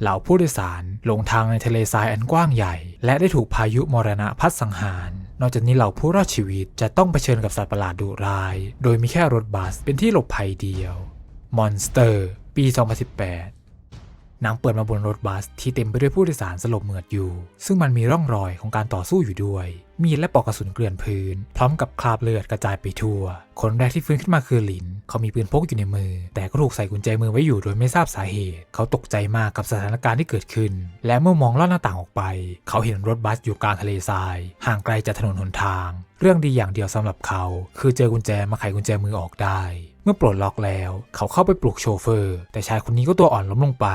เหล่าผู้โดยสารหลงทางในทะเลทรายอันกว้างใหญ่ และได้ถูกพายุมรณะพัดสังหาร นอกจากนี้เหล่าผู้รอดชีวิตจะต้องเผชิญกับสัตว์ประหลาดดุร้าย โดยมีแค่รถบัสเป็นที่หลบภัยเดียวมอนสเตอร์ ปี 2018หนังเปิดมาบนรถบัสที่เต็มไปด้วยผู้โดยสารสลบเหมือดอยู่ ซึ่งมันมีร่องรอยของการต่อสู้อยู่ด้วย มีดและปลอกกระสุนเกลื่อนพื้น พร้อมกับคราบเลือดกระจายไปทั่ว คนแรกที่ฟื้นขึ้นมาคือหลิน เขามีปืนพกอยู่ในมือ แต่ก็ถูกใส่กุญแจมือไว้อยู่โดยไม่ทราบสาเหตุ เขาตกใจมากกับสถานการณ์ที่เกิดขึ้น และเมื่อมองลอดหน้าต่างออกไป เขาเห็นรถบัสอยู่กลางทะเลทราย ห่างไกลจากถนนหนทาง เรื่องดีอย่างเดียวสำหรับเขา คือเจอกุญแจมาไขกุญแจมือออกได้เมื่อปลดล็อกแล้ว เขาเข้าไปปลุกโชเฟอร์ แต่ชายคนนี้ก็ตัวอ่อนล้มลงไป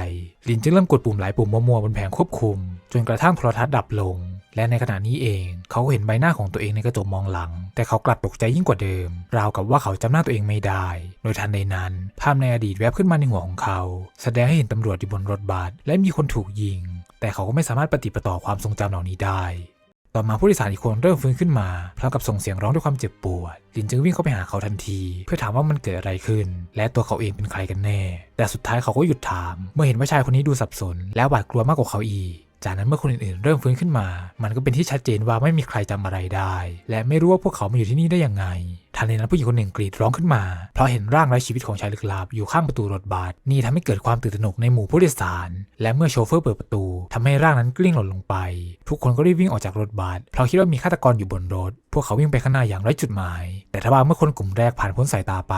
ลินจึงเริ่มกดปุ่มหลายปุ่มมัวๆบนแผงควบคุม จนกระทั่งโทรทัศน์ดับลง และในขณะนี้เองเขาก็เห็นใบหน้าของตัวเองในกระจกมองหลัง แต่เขากลับตกใจยิ่งกว่าเดิม ราวกับว่าเขาจำหน้าตัวเองไม่ได้ โดยทันใดนั้น ภาพในอดีตแวบขึ้นมาในหัวของเขา แสดงให้เห็นตำรวจอยู่บนรถบัสและมีคนถูกยิง แต่เขาก็ไม่สามารถปฏิปต่อความทรงจำเหล่านี้ได้ต่อมาผู้โดยสารอีกคนเริ่มฟื้นขึ้นมาพร้อมกับส่งเสียงร้องด้วยความเจ็บปวด ลินจึงวิ่งเข้าไปหาเขาทันที เพื่อถามว่ามันเกิดอะไรขึ้น และตัวเขาเองเป็นใครกันแน่ แต่สุดท้ายเขาก็หยุดถาม เมื่อเห็นว่าชายคนนี้ดูสับสน และหวาดกลัวมากกว่าเขาอีก จากนั้นเมื่อคนอื่นๆ เริ่มฟื้นขึ้นมา มันก็เป็นที่ชัดเจนว่าไม่มีใครจำอะไรได้ และไม่รู้ว่าพวกเขามาอยู่ที่นี่ได้ยังไงทันใดนั้นผู้หญิงคนหนึ่งกรีดร้องขึ้นมา เพราะเห็นร่างไร้ชีวิตของชายลึกลับอยู่ข้างประตูรถบัสนี่ทำให้เกิดความตื่นตระหนกในหมู่ผู้โดยสาร และเมื่อโชเฟอร์เปิดประตูทำให้ร่างนั้นกลิ้งหล่นลงไป ทุกคนก็รีบวิ่งออกจากรถบัสเพราะคิดว่ามีฆาตกรอยู่บนรถ พวกเขาวิ่งไปข้างหน้าอย่างไร้จุดหมาย แต่ทว่าเมื่อคนกลุ่มแรกผ่านพ้นสายตาไป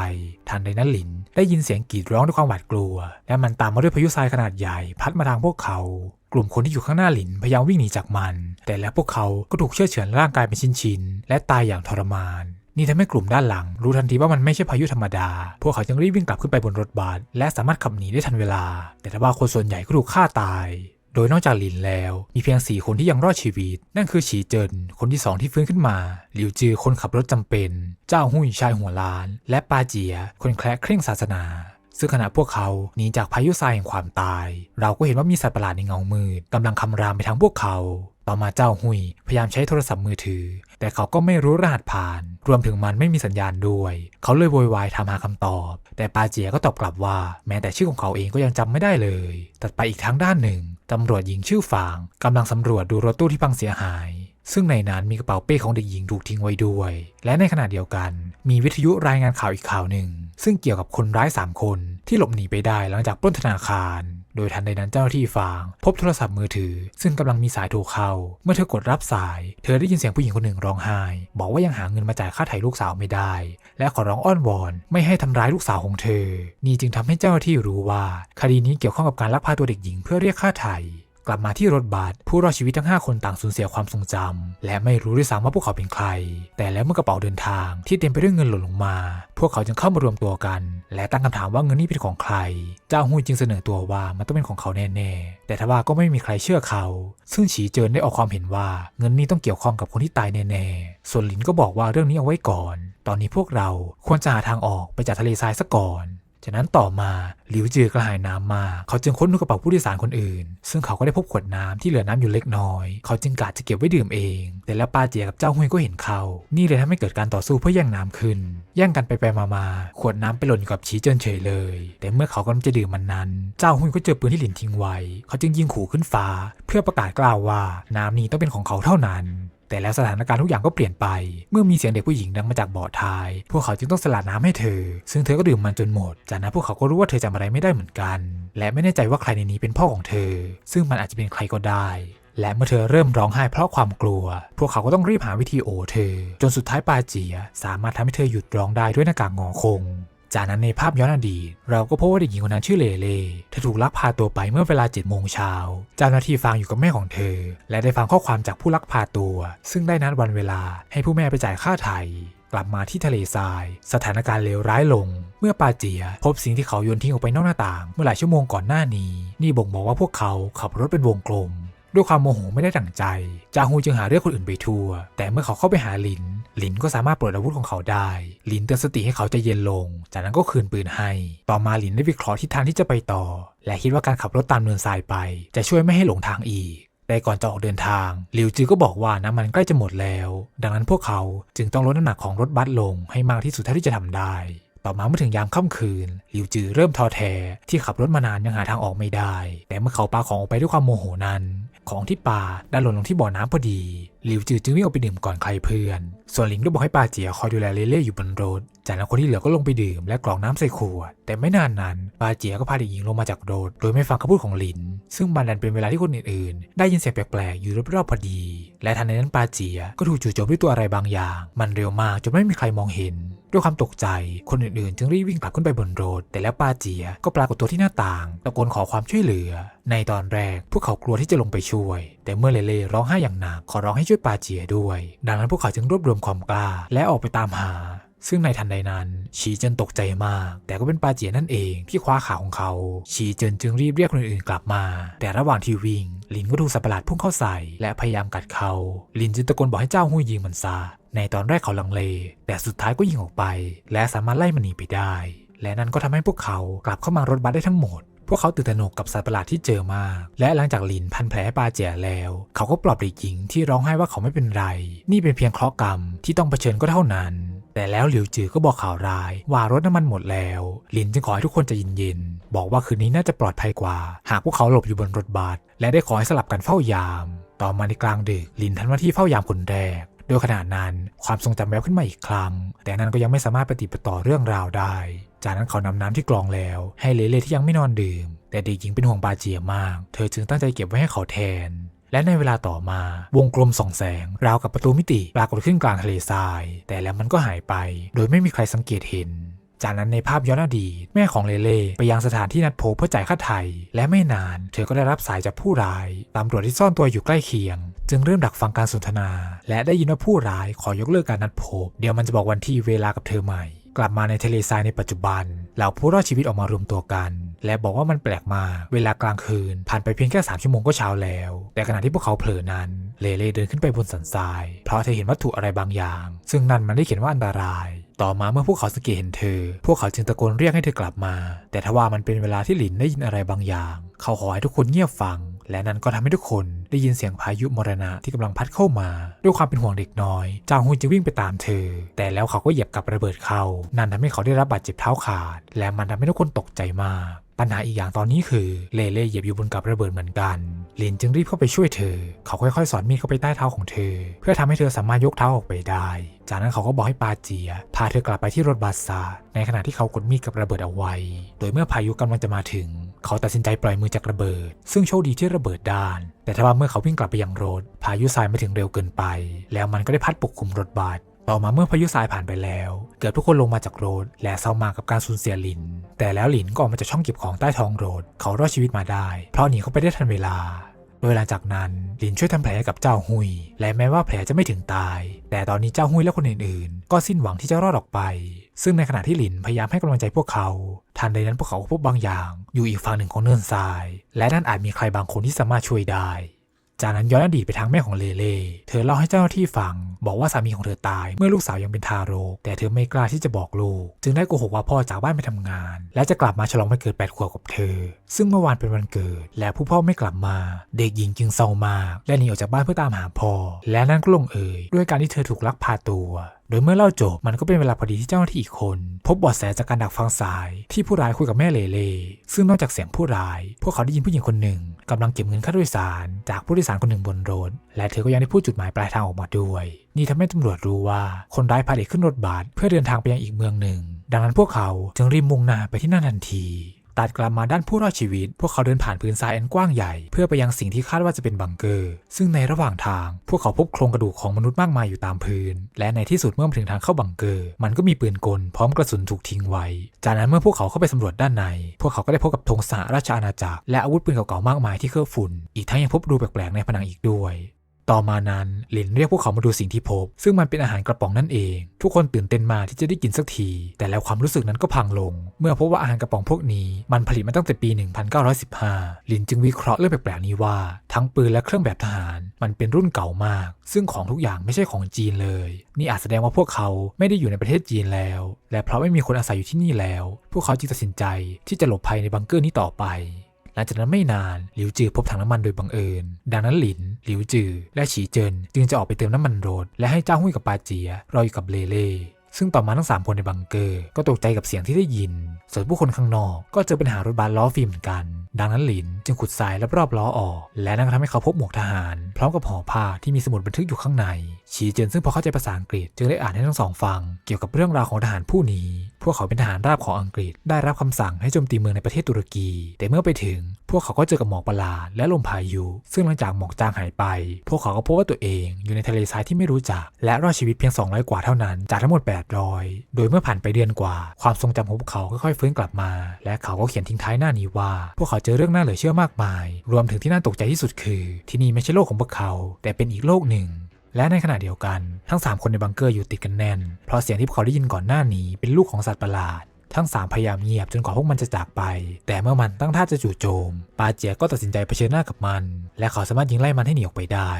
ทันใดนั้นหลิน ได้ยินเสียงกรีดร้องด้วยความหวาดกลัว และมันตามมาด้วยพายุทรายขนาดใหญ่ พัดมาทางพวกเขากลุ่มคนที่อยู่ข้างหน้าหลินพยายามวิ่งหนีจากมัน แต่แล้วพวกเขาก็ถูกเชื่อเฉือนร่างกายเป็นชิ้นๆและตายอย่างทรมาน นี่ทำให้กลุ่มด้านหลัง รู้ทันทีว่ามันไม่ใช่พายุธรรมดา พวกเขาจึงรีบวิ่งกลับขึ้นไปบนรถบัสและสามารถขับหนีได้ทันเวลา แต่ทว่าคนส่วนใหญ่ก็ถูกฆ่าตายโดยนอกจากหลินแล้ว มีเพียงสี่คนที่ยังรอดชีวิต นั่นคือฉีเจิน คนที่สองที่ฟื้นขึ้นมา หลิวจือคนขับรถจำเป็น เจ้าหุยชายหัวล้าน และปาเจีย คนแคร์เคร่งศาสนา ซึ่งขณะพวกเขาหนีจากพายุทรายแห่งความตาย เราก็เห็นว่ามีสัตว์ประหลาดในเงามืดกำลังคำรามไปทางพวกเขา ต่อมาเจ้าหุยพยายามใช้โทรศัพท์มือถือ แต่เขาก็ไม่รู้รหัสผ่าน รวมถึงมันไม่มีสัญญาณด้วย เขาเลยโวยวายถามหาคำตอบ แต่ปาเจียก็ตอบกลับว่าแม้แต่ชื่อของเขาเองก็ยังจำไม่ได้เลย ตัดไปอีกทางด้านหนึ่งตำรวจหญิงชื่อฟางกำลังสำรวจดูรถตู้ที่พังเสียหาย ซึ่งในนั้นมีกระเป๋าเป้ของเด็กหญิงถูกทิ้งไว้ด้วย และในขณะเดียวกัน มีวิทยุรายงานข่าวอีกข่าวหนึ่ง ซึ่งเกี่ยวกับคนร้าย 3 คนที่หลบหนีไปได้หลังจากปล้นธนาคาร โดยทันใดนั้นเจ้าหน้าที่ฟาง พบโทรศัพท์มือถือ ซึ่งกำลังมีสายโทรเข้า เมื่อเธอกดรับสาย เธอได้ยินเสียงผู้หญิงคนหนึ่งร้องไห้ บอกว่ายังหาเงินมาจ่ายค่าไถ่ลูกสาวไม่ได้ และขอร้องอ้อนวอน ไม่ให้ทำร้ายลูกสาวของเธอ นี่จึงทำให้เจ้าหน้าที่รู้ว่า คดีนี้เกี่ยวข้องกับการลักพาตัวเด็กหญิงเพื่อเรียกค่าไถ่ กลับมาที่รถบัสผู้รอดชีวิตทั้ง 5 คนต่างสูญเสียความทรงจำและไม่รู้ด้วยซ้ำว่าพวกเขาเป็นใคร แต่แล้วเมื่อกระเป๋าเดินทางที่เต็มไปด้วยเงินหล่นลงมา พวกเขาจึงเข้ามารวมตัวกัน และตั้งคำถามว่าเงินนี้เป็นของใคร เจ้าหุยจึงเสนอตัวว่ามันต้องเป็นของเขาแน่ๆ แต่ทว่าก็ไม่มีใครเชื่อเขา ซึ่งฉีเจินได้ออกความเห็นว่าเงินนี้ต้องเกี่ยวข้องกับคนที่ตายแน่ๆ ส่วนหลินก็บอกว่าเรื่องนี้เอาไว้ก่อน ตอนนี้พวกเราควรจะหาทางออกไปจากทะเลทรายซะก่อน จากนั้นต่อมาหลิวจือกระหายน้ำมา เขาจึงค้นดูกระเป๋าผู้โดยสารคนอื่น ซึ่งเขาก็ได้พบขวดน้ำที่เหลือน้ำอยู่เล็กน้อย เขาจึงกะจะเก็บไว้ดื่มเอง แต่แล้วปาเจียกับเจ้าฮุยก็เห็นเขา นี่เลยทำให้เกิดการต่อสู้เพื่อแย่งน้ำขึ้น แย่งกันไปไปมามาขวดน้ำไปหล่นกับชีเจินเฉยเลย แต่เมื่อเขากำลังจะดื่มมันนั้น เจ้าฮุยก็เจอปืนที่หลินทิ้งไว้ เขาจึงยิงขู่ขึ้นฟ้า เพื่อประกาศกล่าวว่าน้ำนี้ต้องเป็นของเขาเท่านั้น แต่แล้วสถานการณ์ทุกอย่างก็เปลี่ยนไป เมื่อมีเสียงเด็กผู้หญิงดังมาจากเบาะท้าย พวกเขาจึงต้องสละน้ำให้เธอ ซึ่งเธอก็ดื่มมันจนหมด จากนั้นพวกเขาก็รู้ว่าเธอจำอะไรไม่ได้เหมือนกัน และไม่แน่ใจว่าใครในนี้เป็นพ่อของเธอ ซึ่งมันอาจจะเป็นใครก็ได้ และเมื่อเธอเริ่มร้องไห้เพราะความกลัว พวกเขาก็ต้องรีบหาวิธีโอเธอ จนสุดท้ายปาเจียสามารถทำให้เธอหยุดร้องได้ด้วยหน้ากากงอคง จากนั้นในภาพย้อนอดีต เราก็พบว่าเด็กหญิงคนนั้นชื่อเลเล่เธอถูกลักพาตัวไปเมื่อเวลา7โมงเช้าเจ้าหน้าที่ฟังอยู่กับแม่ของเธอ และได้ฟังข้อความจากผู้ลักพาตัว ซึ่งได้นัดวันเวลาให้ผู้แม่ไปจ่ายค่าไถ่กลับมาที่ทะเลทราย สถานการณ์เลวร้ายลง เมื่อปาเจีย พบสิ่งที่เขาโยนทิ้งออกไปนอกหน้าต่าง เมื่อหลายชั่วโมงก่อนหน้านี้ นี่บ่งบอกว่าพวกเขาขับรถเป็นวงกลม ด้วยความโมโหไม่ได้ดั่งใจ จางฮูจึงหาเรื่องคนอื่นไปทั่ว แต่เมื่อเขาเข้าไปหาหลิน หลินก็สามารถปลดอาวุธของเขาได้ หลินเตือนสติให้เขาใจเย็นลง จากนั้นก็คืนปืนให้ ต่อมาหลินได้วิเคราะห์ทิศทางที่จะไปต่อ และคิดว่าการขับรถตามเนินทรายไป จะช่วยไม่ให้หลงทางอีกแต่ก่อนจะออกเดินทางหลิวจือก็บอกว่าน้ำมันใกล้จะหมดแล้ว ดังนั้นพวกเขาจึงต้องลดน้ำหนักของรถบัสลงให้มากที่สุดเท่าที่จะทำได้ ต่อมาเมื่อถึงยามค่ำคืนหลิวจือเริ่มท้อแท้ที่ขับรถมานานยังหาทางออกไม่ได้ แต่เมื่อเขาปาของออกไปด้วยความโมโหนั้น ของที่ป่าดันหล่นลงที่บ่อน้ำพอดี หลิวจือจึงวิ่งออกไปดื่มก่อนใครเพื่อน ส่วนหลิงก็บอกให้ปาเจียคอยดูแลเล่เล่อยู่บนรถ จากนั้นคนที่เหลือก็ลงไปดื่มและกรอกน้ำใส่ขวด แต่ไม่นานนั้นปาเจียก็พาเด็กหญิงลงมาจากรถโดยไม่ฟังคำพูดของหลิน ซึ่งมันดันเป็นเวลาที่คนอื่นๆ ได้ยินเสียงแปลกๆอยู่รอบๆพอดี และทันใดนั้นปาเจียก็ถูกจู่โจมด้วยตัวอะไรบางอย่าง มันเร็วมากจนไม่มีใครมองเห็นด้วยความตกใจ คนอื่นๆ จึงรีบวิ่งกลับขึ้นไปบนรถ แต่แล้วปาเจียก็ปรากฏตัวที่หน้าต่างตะโกนขอความช่วยเหลือ ในตอนแรกพวกเขากลัวที่จะลงไปช่วย แต่เมื่อเลเล่ร้องไห้อย่างหนักขอร้องให้ช่วยปาเจียด้วย ดังนั้นพวกเขาจึงรวบรวมความกล้า และออกไปตามหา ซึ่งในทันใดนั้นฉีเจินตกใจมาก แต่ก็เป็นปาเจียนั่นเองที่คว้าขาของเขาฉีเจินจึงรีบเรียกคนอื่นกลับมา แต่ระหว่างที่วิ่ง ลินก็ถูกสัตว์ประหลาดพุ่งเข้าใส่ และพยายามกัดเขา ลินจึงตะโกนบอกให้เจ้าหุยยิงมันซะ ในตอนแรกเขาลังเล แต่สุดท้ายก็ยิงออกไป และสามารถไล่มันหนีไปได้ และนั่นก็ทำให้พวกเขากลับเข้ามารถบัสได้ทั้งหมด พวกเขาตื่นตระหนกกับสัตว์ประหลาดที่เจอมาก และหลังจากลินพันแผลให้ปาเจียแล้ว เขาก็ปลอบเด็กหญิงที่ร้องไห้ว่าเขาไม่เป็นไร นี่เป็นเพียงเคราะห์กรรมที่ต้องเผชิญก็เท่านั้น แต่แล้วหลิวจือก็บอกข่าวร้าย ว่ารถน้ำมันหมดแล้วลินจึงขอให้ทุกคนใจเย็นๆบอกว่าคืนนี้น่าจะปลอดภัยกว่า หากพวกเขาหลบอยู่บนรถบัสและได้ขอให้สลับกันเฝ้ายาม ต่อมาในกลางดึกลินทำหน้าที่เฝ้ายามคนแรกโดยขณะนั้นความทรงจำแวบขึ้นมาอีกครั้ง แต่นั้นก็ยังไม่สามารถปฏิปต่อเรื่องราวได้ จากนั้นเขานำน้ำที่กรองแล้ว ให้เลเล่ที่ยังไม่นอนดื่ม แต่เด็กหญิงเป็นห่วงปาเจียมาก เธอจึงตั้งใจเก็บไว้ให้เขาแทน และในเวลาต่อมาวงกลมส่องแสง ราวกับประตูมิติปรากฏขึ้นกลางทะเลทราย แต่แล้วมันก็หายไป โดยไม่มีใครสังเกตเห็นจากนั้นในภาพย้อนอดีตแม่ของเลเล่ไปยังสถานที่นัดพบเพื่อจ่ายค่าไถ่และไม่นาน เธอก็ได้รับสายจากผู้ร้ายตำรวจที่ซ่อนตัวอยู่ใกล้เคียง จึงเริ่มดักฟังการสนทนา และได้ยินว่าผู้ร้ายขอยกเลิกการนัดพบ เดี๋ยวมันจะบอกวันที่เวลากับเธอใหม่ กลับมาในทะเลทรายในปัจจุบัน เหล่าผู้รอดชีวิตออกมารวมตัวกัน และบอกว่ามันแปลกมากเวลากลางคืน ผ่านไปเพียงแค่ 3 ชั่วโมงก็เช้าแล้ว แต่ขณะที่พวกเขาเผลอนั้น เลเล่เดินขึ้นไปบนสันทราย เพราะเธอเห็นวัตถุอะไรบางอย่าง ซึ่งนั่นมันได้เขียนว่าอันตราย ต่อมาเมื่อพวกเขาสังเกตเห็นเธอ พวกเขาจึงตะโกนเรียกให้เธอกลับมา แต่ทว่ามันเป็นเวลาที่หลินได้ยินอะไรบางอย่าง เขาขอให้ทุกคนเงียบฟัง และนั่นก็ทำให้ทุกคนได้ยินเสียงพายุมรณะที่กำลังพัดเข้ามา ด้วยความเป็นห่วงเด็กน้อย จางฮุนจึงวิ่งไปตามเธอ แต่แล้วเขาก็เหยียบกับระเบิดเขา นั่นทำให้เขาได้รับบาดเจ็บเท้าขาด และมันทำให้ทุกคนตกใจมาก ปัญหาอีกอย่างตอนนี้คือเลเล่เหยียบอยู่บนกับระเบิดเหมือนกัน ลินจึงรีบเข้าไปช่วยเธอ เขาค่อยๆ สอนมีดเข้าไปใต้เท้าของเธอ เพื่อทำให้เธอสามารถยกเท้าออกไปได้ จากนั้นเขาก็บอกให้ปาเจีย พาเธอกลับไปที่รถบัสซาในขณะที่เขากดมีดกับระเบิดเอาไว้ โดยเมื่อพายุกำลังจะมาถึง เขาตัดสินใจปล่อยมือจากระเบิด ซึ่งโชคดีที่ระเบิดด้าน แต่ทว่าเมื่อเขาวิ่งกลับไปยังรถ พายุทรายมาถึงเร็วเกินไป แล้วมันก็ได้พัดปกคลุมรถบัส ต่อมาเมื่อพายุทรายผ่านไปแล้ว เกือบทุกคนลงมาจากรถและเศร้ามากกับการสูญเสียหลิน แต่แล้วหลินก็ออกมาจากช่องเก็บของใต้ท้องรถ เขารอดชีวิตมาได้ เพราะหนีเข้าไปได้ทันเวลา โดยหลังจากนั้นหลินช่วยทำแผลกับเจ้าหุย และแม้ว่าแผลจะไม่ถึงตาย แต่ตอนนี้เจ้าหุยและคนอื่นๆ ก็สิ้นหวังที่จะรอดออกไป ซึ่งในขณะที่หลินพยายามให้กำลังใจพวกเขา ทันใดนั้นพวกเขาพบบางอย่าง อยู่อีกฝั่งหนึ่งของเนินทราย และนั่นอาจมีใครบางคนที่สามารถช่วยได้ จากนั้นย้อนอดีตไปทางแม่ของเลเล่ เธอเล่าให้เจ้าหน้าที่ฟัง บอกว่าสามีของเธอตายเมื่อลูกสาวยังเป็นทารก แต่เธอไม่กล้าที่จะบอกลูก จึงได้โกหกว่าพ่อจากบ้านไปทำงาน และจะกลับมาฉลองวันเกิดแปดขวบกับเธอ ซึ่งเมื่อวานเป็นวันเกิด และผู้พ่อไม่กลับมา เด็กหญิงจึงเศร้ามากและหนีออกจากบ้านเพื่อตามหาพ่อ และนั่นก็ลงเอยด้วยการที่เธอถูกลักพาตัวโดยเมื่อเล่าจบมันก็เป็นเวลาพอดีที่เจ้าหน้าที่อีกคน พบบาะแสจากการดักฟังสาย ที่ผู้ร้ายคุยกับแม่เลเล่ซึ่งนอกจากเสียงผู้ร้าย พวกเขาได้ยินผู้หญิงคนหนึ่งกำลังเก็บเงินค่าโดยสาร จากผู้โดยสารคนหนึ่งบนรถ และเธอก็ยังได้พูดจุดหมายปลายทางออกมาด้วย นี่ทำให้ตำรวจรู้ว่าคนร้ายพาเด็กขึ้นรถบัสเพื่อเดินทางไปยังอีกเมืองหนึ่ง ดังนั้นพวกเขาจึงรีบมุ่งหน้าไปที่นั่นทันที ตัดกลับมาด้านผู้รอดชีวิต พวกเขาเดินผ่านพื้นทรายอันกว้างใหญ่ เพื่อไปยังสิ่งที่คาดว่าจะเป็นบังเกอร์ ซึ่งในระหว่างทาง พวกเขาพบโครงกระดูกของมนุษย์มากมายอยู่ตามพื้น และในที่สุดเมื่อมาถึงทางเข้าบังเกอร์ มันก็มีปืนกลพร้อมกระสุนถูกทิ้งไว้ จากนั้นเมื่อพวกเขาเข้าไปสำรวจด้านใน พวกเขาก็ได้พบกับธงสหราชอาณาจักร และอาวุธปืนเก่าๆมากมายที่เคลือบฝุ่น อีกทั้งยังพบรูแปลกๆในผนังอีกด้วย ต่อมานั้นหลินเรียกพวกเขามาดูสิ่งที่พบ ซึ่งมันเป็นอาหารกระป๋องนั่นเอง ทุกคนตื่นเต้นมาที่จะได้กินสักที แต่แล้วความรู้สึกนั้นก็พังลง เมื่อพบว่าอาหารกระป๋องพวกนี้มันผลิตมาตั้งแต่ปี 1915 หลินจึงวิเคราะห์เรื่องแปลกๆนี้ว่า ทั้งปืนและเครื่องแบบทหาร มันเป็นรุ่นเก่ามาก ซึ่งของทุกอย่างไม่ใช่ของจีนเลย นี่อาจแสดงว่าพวกเขาไม่ได้อยู่ในประเทศจีนแล้ว และเพราะไม่มีคนอาศัยอยู่ที่นี่แล้ว พวกเขาจึงตัดสินใจที่จะหลบภัยในบังเกอร์นี้ต่อไป หลังจากนั้นไม่นานหลิวจือพบถังน้ำมันโดยบังเอิญ ดังนั้นหลินหลิวจือ และฉีเจิน จึงจะออกไปเติมน้ำมันรถและให้เจ้าหุ้ยกับปาเจียรออยู่กับเลเล่ซึ่งต่อมาทั้งสามคนในบังเกอร์ ก็ตกใจกับเสียงที่ได้ยิน ส่วนผู้คนข้างนอกก็เจอปัญหารถบัสล้อฟิล์มเหมือนกัน ดังนั้นหลินจึงขุดทรายรอบๆล้อออก และนั่นก็ทำให้เขาพบหมวกทหาร พร้อมกับห่อผ้าที่มีสมุดบันทึกอยู่ข้างใน ชีเจินซึ่งพอเข้าใจภาษาอังกฤษจึงได้อ่านให้ทั้งสองฟัง เกี่ยวกับเรื่องราวของทหารผู้นี้ พวกเขาเป็นทหารราบของอังกฤษ ได้รับคำสั่งให้โจมตีเมืองในประเทศตุรกี แต่เมื่อไปถึง พวกเขาก็เจอกับหมอกประหลาดและลมพายุ ซึ่งหลังจากหมอกจางหายไป พวกเขาก็พบว่าตัวเองอยู่ในทะเลทรายที่ไม่รู้จัก และรอดชีวิตเพียง 200 กว่าเท่านั้นจากทั้งหมด 800 โดยเมื่อผ่านไปเดือนกว่า ความทรงจำของพวกเขาค่อยๆฟื้นกลับมา และเขาก็เขียนทิ้งท้ายหน้านี้ว่า พวกเขาเจอเรื่องน่าเหลือเชื่อมากมาย รวมถึงที่น่าตกใจที่สุดคือ ที่นี่ไม่ใช่โลกของพวกเขา แต่เป็นอีกโลกหนึ่ง และในขณะเดียวกันทั้ง 3 คนในบังเกอร์อยู่ติดกันแน่น เพราะเสียงที่พวกเขาได้ยินก่อนหน้านี้เป็นลูกของสัตว์ประหลาดทั้ง3พยายามเงียบจนกว่าพวกมันจะจากไป แต่เมื่อมันตั้งท่าจะจู่โจม ปาเจียก็ตัดสินใจเผชิญหน้ากับมัน และเขาสามารถยิงไล่มันให้หนีออกไปได้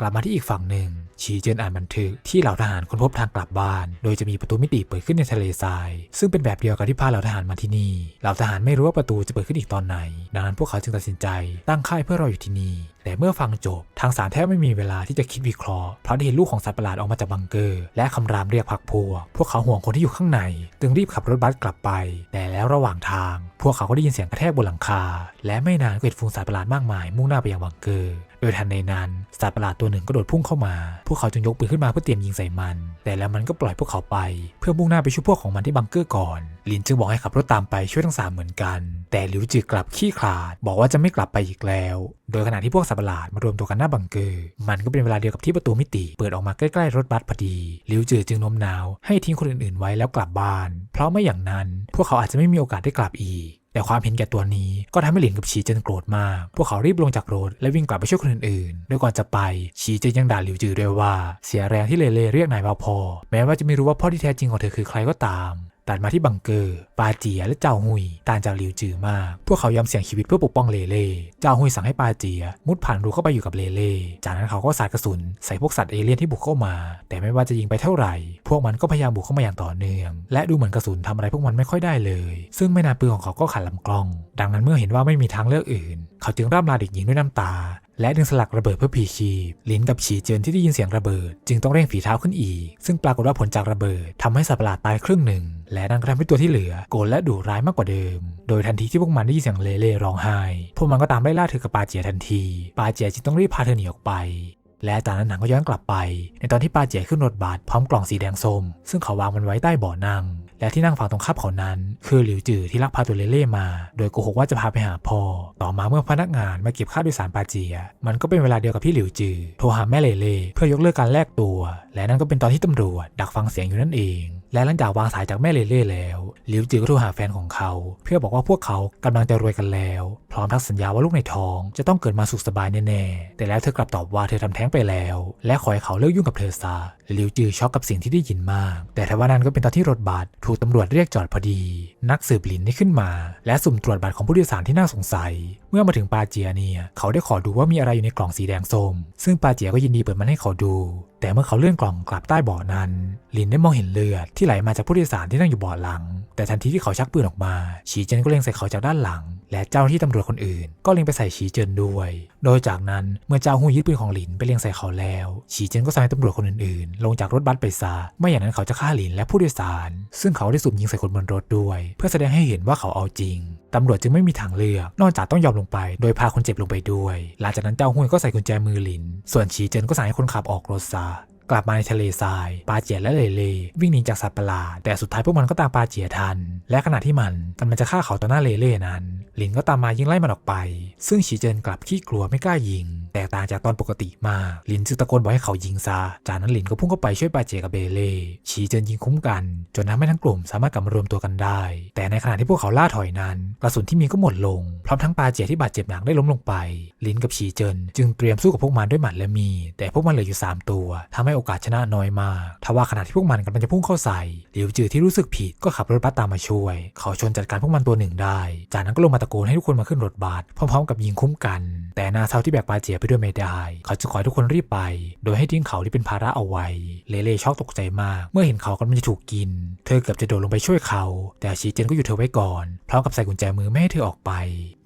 กลับมาที่อีกฝั่งหนึ่ง ชีเจินอ่านบันทึกที่เหล่าทหารค้นพบทางกลับบ้าน โดยจะมีประตูมิติเปิดขึ้นในทะเลทราย ซึ่งเป็นแบบเดียวกับที่พาเหล่าทหารมาที่นี่ เหล่าทหารไม่รู้ว่าประตูจะเปิดขึ้นอีกตอนไหน ดังนั้นพวกเขาจึงตัดสินใจตั้งค่ายเพื่อรออยู่ที่นี่ แต่เมื่อฟังจบทางสารแทบไม่มีเวลาที่จะคิดวิเคราะห์ เพราะได้เห็นลูกของสัตว์ประหลาดออกมาจากบังเกอร์ และคำรามเรียกพักพวก พวกเขาห่วงคนที่อยู่ข้างใน จึงรีบขับรถบัสกลับไป แต่แล้วระหว่างทาง พวกเขาก็ได้ยินเสียงกระแทกบนหลังคา และไม่นานก็เห็นฝูงสัตว์ประหลาดมากมายมุ่งหน้าไปยังบังเกอร์ ยทันในนั้นสัตว์ประหลาดตัวหนึ่งก็โดดพุ่งเข้ามา พวกเขาจึงยกปืนขึ้นมาเพื่อเตรียมยิงใส่มัน แต่แล้วมันก็ปล่อยพวกเขาไป เพื่อมุ่งหน้าไปช่วยพวกของมันที่บังเกอร์ก่อน ลินจึงบอกให้ขับรถตามไปช่วยทั้งสามเหมือนกัน แต่หลิวจือกลับขี้ขลาด บอกว่าจะไม่กลับไปอีกแล้ว โดยขณะที่พวกสัตว์ประหลาดมารวมตัวกันหน้าบังเกอร์ มันก็เป็นเวลาเดียวกับที่ประตูมิติ เปิดออกมาใกล้ๆรถบัสพอดี หลิวจือจึงโน้มน้าวให้ทิ้งคนอื่นๆไว้แล้วกลับบ้าน เพราะไม่อย่างนั้น พวกเขาอาจจะไม่มีโอกาสได้กลับอีก แต่ความเห็นแก่ตัวนี้ก็ทำให้หลินกับฉีเจินโกรธมาก พวกเขารีบลงจากรถและวิ่งกลับไปช่วยคนอื่นๆโดยก่อนจะไปฉีเจินยังด่าหลิวจือด้วยว่า เสียแรงที่เลเล่เรียกนายว่าพอ แม้ว่าจะไม่รู้ว่าพ่อที่แท้จริงของเธอคือใครก็ตาม ตัดมาที่บังเกอร์ ปาเจียและเจ้าหุยต่างจากหลิวจือมาก พวกเขายอมเสี่ยงชีวิตเพื่อปกป้องเลเล่ เจ้าหุยสั่งให้ปาเจีย มุดผ่านรูเข้าไปอยู่กับเลเล่ จากนั้นเขาก็สาดกระสุน ใส่พวกสัตว์เอเลี่ยนที่บุกเข้ามา แต่ไม่ว่าจะยิงไปเท่าไหร่ พวกมันก็พยายามบุกเข้ามาอย่างต่อเนื่อง และดูเหมือนกระสุนทำอะไรพวกมันไม่ค่อยได้เลย ซึ่งไม่นานปืนของเขาก็ขัดลำกล้อง ดังนั้นเมื่อเห็นว่าไม่มีทางเลือกอื่น เขาจึงร่ำลาเด็กหญิงด้วยน้ำตา และดึงสลักระเบิดเพื่อพีชีพลินกับฉีเจินที่ได้ยินเสียงระเบิด จึงต้องเร่งฝีเท้าขึ้นอีก ซึ่งปรากฏว่าผลจากระเบิดทำให้สัตว์ประหลาดตายครึ่งหนึ่ง และนั่นก็ทำให้ตัวที่เหลือโกรธและดุร้ายมากกว่าเดิม โดยทันทีที่พวกมันได้ยินเสียงเลเล่ร้องไห้พวกมันก็ตามไล่ล่าเธอกับปาเจียทันที ปาเจียจึงต้องรีบพาเธอหนีออกไปและจากนั้นหนังก็ย้อนกลับไป ในตอนที่ปาเจียขึ้นรถบัสพร้อมกล่องสีแดงส้ม ซึ่งเขาวางมันไว้ใต้เบาะนั่ง และที่นั่งฝั่งตรงข้ามเขานั้น คือหลิวจือที่ลักพาตัวเลเล่มา โดยโกหกว่าจะพาไปหาพ่อ ต่อมาเมื่อพนักงานมาเก็บค่าโดยสารปาเจีย มันก็เป็นเวลาเดียวกับที่หลิวจือโทรหาแม่เลเล่เพื่อยกเลิกการแลกตัว และนั่นก็เป็นตอนที่ตำรวจดักฟังเสียงอยู่นั่นเอง และหลังจากวางสายจากแม่เลเล่แล้วหลิวจือก็โทรหาแฟนของเขา เพื่อบอกว่าพวกเขากำลังจะรวยกันแล้ว พร้อมทั้งสัญญาว่าลูกในท้องจะต้องเกิดมาสุขสบายแน่ๆแต่แล้วเธอกลับตอบว่าเธอทำแท้งไปแล้ว และขอให้เขาเลิกยุ่งกับเธอซะหลิวจือช็อกกับสิ่งที่ได้ยินมาก แต่ทว่านั้นก็เป็นตอนที่รถบัสถูกตำรวจเรียกจอดพอดี นักสืบหลินได้ขึ้นมา และสุ่มตรวจบัตรของผู้โดยสารที่น่าสงสัย เมื่อมาถึงปาเจียเนี่ยเขาได้ขอดูว่ามีอะไรอยู่ในกล่องสีแดงส้มซึ่งปาเจียก็ยินดีเปิดมันให้เขาดูแต่เมื่อเขาเลื่อนกล่องกลับใต้เบาะนั้น ลินได้มองเห็นเลือดที่ไหลมาจากผู้โดยสารที่นั่งอยู่เบาะหลัง แต่ทันทีที่เขาชักปืนออกมา ฉีเจินก็เล็งใส่เขาจากด้านหลัง และเจ้าที่ตำรวจคนอื่น ก็เล็งไปใส่ฉีเจินด้วย โดยจากนั้นเมื่อเจ้าหูยึดปืนของหลินไปเล็งใส่เขาแล้ว ฉีเจินก็สั่งให้ตำรวจคนอื่นๆ ลงจากรถบัสไปซะ ไม่อย่างนั้นเขาจะฆ่าหลินและผู้โดยสาร ซึ่งเขาได้สุ่มยิงใส่คนบนรถด้วย เพื่อแสดงให้เห็นว่าเขาเอาจริงตำรวจจึงไม่มีทางเลือก นอกจากต้องยอมลงไป โดยพาคนเจ็บลงไปด้วย หลังจากนั้นเจ้าหุยก็ใส่กุญแจมือหลิน ส่วนฉีเจินก็สั่งให้คนขับออกรถซะ กลับมาในทะเลทราย ปาเจียและเลเล่วิ่งหนีจากสัตว์ประหลาด แต่สุดท้ายพวกมันก็ตามปาเจียทัน และขณะที่มันกำลังจะฆ่าเขาต่อหน้าเลเล่นั้น หลินก็ตามมายิงไล่มันออกไป ซึ่งฉีเจินกลับขี้กลัวไม่กล้ายิง แตกต่างจากตอนปกติมากหลินจึงตะโกนบอกให้เขายิงซะ จากนั้นหลินก็พุ่งเข้าไปช่วยปาเจียกับเบเล่ฉีเจินยิงคุ้มกัน จนทำให้ทั้งกลุ่มสามารถกลับมารวมตัวกันได้ แต่ในขณะที่พวกเขาล่าถอยนั้น กระสุนที่มีก็หมดลง พร้อมทั้งปาเจียที่บาดเจ็บหนักได้ล้มลงไปลินกับฉีเจิน จึงเตรียมสู้กับพวกมันด้วยหมัดและมี แต่พวกมันเหลืออยู่สามตัวทำให้โอกาสชนะน้อยมากทว่าขณะที่พวกมันกำลังจะพุ่งเข้าใส่หลิวจือที่รู้สึกผิดก็ขับรถบัสตามมาช่วย เขาชนจัดการพวกมันตัวหนึ่งได้ จากนั้นก็ลงมาตะโกนให้ทุกคนมาขึ้นรถบัสพร้อมๆ กับยิงคุ้มกัน แต่นาเซาที่แบกปาเจียไปด้วยไม่ได้ เขาจะขอให้ทุกคนรีบไป โดยให้ทิ้งเขาที่เป็นภาระเอาไว้ เลเล่ช็อกตกใจมาก เมื่อเห็นเขากำลังจะถูกกิน เธอเกือบจะโดดลงไปช่วยเขา แต่ชีเจนก็อยู่เธอไว้ก่อนพร้อมกับใส่กุญแจมือไม่ให้เธอออกไป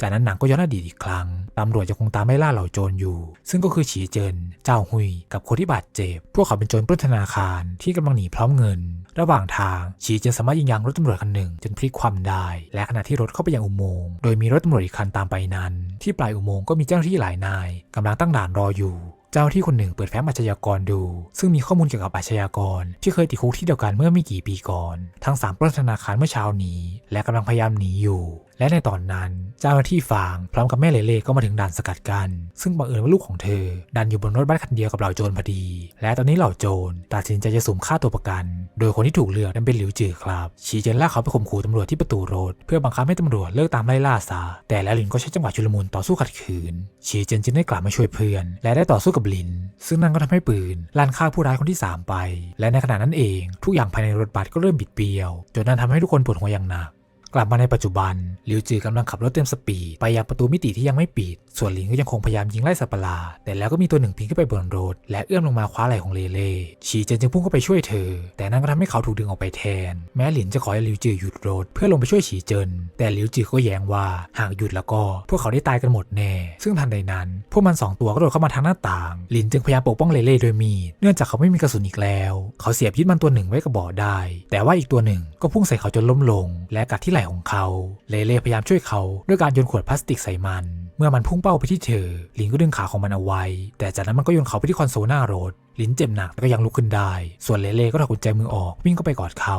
จากนั้นหนังก็ย้อนอดีตอีกครั้งตำรวจยังคงตามไล่ล่าเหล่าโจรอยู่ ซึ่งก็คือฉีเจิน เจ้าหุยกับคนที่บาดเจ็บพวกเขาเป็นโจรปล้นธนาคารที่กำลังหนีพร้อมเงิน ระหว่างทางฉีเจินสามารถยิงยางรถตำรวจคันหนึ่งจนพลิกคว่ำได้ และขณะที่รถเข้าไปยังอุโมงค์โดยมีรถตำรวจอีกคันตามไปนั้น ที่ปลายอุโมงค์ก็มีเจ้าหน้าที่หลายนายกำลังตั้งด่านรออยู่เจ้าที่คนหนึ่งเปิดแฟ้มอาชญากรดู ซึ่งมีข้อมูลเกี่ยวกับอาชญากร ที่เคยติดคุกที่เดียวกันเมื่อไม่กี่ปีก่อน ทั้งสามปล้นธนาคารเมื่อเช้านี้ และกำลังพยายามหนีอยู่ และในตอนนั้นเจ้าหน้าที่ฟางพร้อมกับแม่เลเล่ก็มาถึงด่านสกัดกัน ซึ่งบังเอิญว่าลูกของเธอ ดันอยู่บนรถบัสคันเดียวกับเหล่าโจรพอดี และตอนนี้เหล่าโจรตัดสินใจจะสุ่มฆ่าตัวประกัน โดยคนที่ถูกเลือกนั้นเป็นหลิวจือครับ ชีเจนลากเขาไปข่มขู่ตำรวจที่ประตูรถ เพื่อบังคับให้ตำรวจเลิกตามไล่ล่าซะแต่แล้วหลินก็ใช้จังหวะชุลมุนต่อสู้ขัดขืน ชีเจนจึงได้กลับมาช่วยเพื่อน และได้ต่อสู้กับหลิน ซึ่งนั่นก็ทำให้ปืนลั่นฆ่าผู้ร้ายคนที่สามไป และในขณะนั้นเอง ทุกอย่างภายในรถบัสก็เริ่มบิดเบี้ยวจนนั้นทำให้ทุกคนปวดหัวอย่างหนัก กลับมาในปัจจุบันหลิวจือกำลังขับรถเต็มสปีดไปยังประตูมิติที่ยังไม่ปิด ส่วนหลินก็ยังคงพยายามยิงไล่สัตว์ประหลาดแต่แล้วก็มีตัวหนึ่งปีนขึ้นไปบนรถ และเอื้อมลงมาคว้าไหล่ของเลเล่ฉีเจนจึงพุ่งเข้าไปช่วยเธอ แต่นั่นก็ทำให้เขาถูกดึงออกไปแทน แม้หลินจะขอให้หลิวจือหยุดรถเพื่อลงไปช่วยฉีเจินแต่หลิวจือก็แย้งว่าหากหยุดแล้วก็ พวกเขาได้ตายกันหมดแน่ ซึ่งทันใดนั้น พวกมันสองตัวก็โดดเข้ามาทางหน้าต่างหลินจึงพยายามปกป้องเลเล่โดยมีดเนื่องจากเขาไม่มีกระสุนอีกแล้ว เขาเสียบยึดมันตัวหนึ่งไว้กับบาะได้ แต่ว่าอีกตัวหนึ่งก็พุ่งใส่เขาจนล้มลง และกัดที่ไหล่ของเขา เลเล่พยายามช่วยเขาด้วยการโยนขวดพลาสติกใส่มัน เมื่อมันพุ่งเป้าไปที่เธอ ลินก็ดึงขาของมันเอาไว้ แต่จากนั้นมันก็โยนเขาไปที่คอนโซลหน้ารถ ลินเจ็บหนักแต่ก็ยังลุกขึ้นได้ ส่วนเลเล่ก็ถอดกุญแจมือออกวิ่งเข้าไปกอดเขา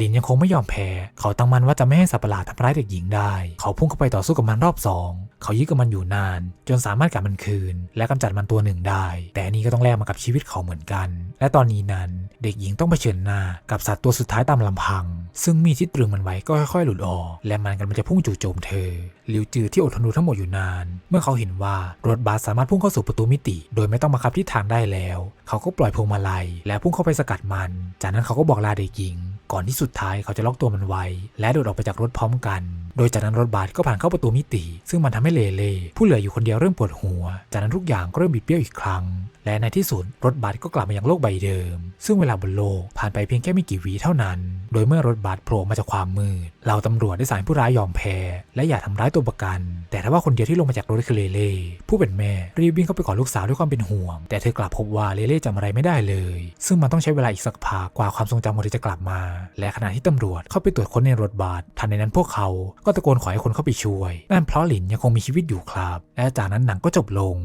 ลินยังคงไม่ยอมแพ้ เขาตั้งมันว่าจะไม่ให้สัตว์ประหลาดทำร้ายเด็กหญิงได้ เขาพุ่งเข้าไปต่อสู้กับมันรอบสองเขายึดกับมันอยู่นาน จนสามารถกลับมันคืน และกำจัดมันตัวหนึ่งได้ แต่อันนี่ก็ต้องแลกมากับชีวิตเขาเหมือนกัน และตอนนี้นั้นเด็กหญิงต้องเผชิญหน้ากับสัตว์ตัวสุดท้ายตามลำพัง ซึ่งมีดที่ตรึงมันไว้ก็ค่อยๆ หลุดออก และมันกำลังจะพุ่งจู่โจมเธอหลิวจือที่อดทนดูทั้งหมดอยู่นาน เมื่อเขาเห็นว่ารถบัสสามารถพุ่งเข้าสู่ประตูมิติ โดยไม่ต้องบังคับทิศทางได้แล้ว เขาก็ปล่อยพวงมาลัย และพุ่งเข้าไปสกัดมัน จากนั้นเขาก็บอกลาเด็กหญิง ก่อนที่สุดท้ายเขาจะล็อกตัวมันไว้ และโดดออกไปจากรถพร้อมกัน โดยจากนั้นรถบัสก็ผ่านเข้าประตูมิติ ซึ่งมันทำให้เลเล่ผู้เหลืออยู่คนเดียวเริ่มปวดหัว จากนั้นทุกอย่างก็เริ่มบิดเบี้ยวอีกครั้งและในที่สุดรถบัสก็กลับมายังโลกใบเดิม ซึ่งเวลาบนโลกผ่านไปเพียงแค่ไม่กี่วิเท่านั้น โดยเมื่อรถบัสโผล่มาจากความมืดเหล่าตำรวจได้สั่งผู้ร้ายยอมแพ้ และอย่าทำร้ายตัวประกัน แต่ถ้าว่าคนเดียวที่ลงมาจากรถคือเลเล่ผู้เป็นแม่รีบวิ่งเข้าไปกอดลูกสาวด้วยความเป็นห่วง แต่เธอกลับพบว่าเลเล่จำอะไรไม่ได้เลย ซึ่งมันต้องใช้เวลาอีกสักพักกว่าความทรงจำของเธอจะกลับมา และขณะที่ตำรวจเข้าไปตรวจค้นในรถบัสทันในนั้นพวกเขาก็ตะโกนขอให้คนเข้าไปช่วยนั่นเพราะหลินยังคงมีชีวิตอยู่ครับและจากนั้นหนังก็จบลง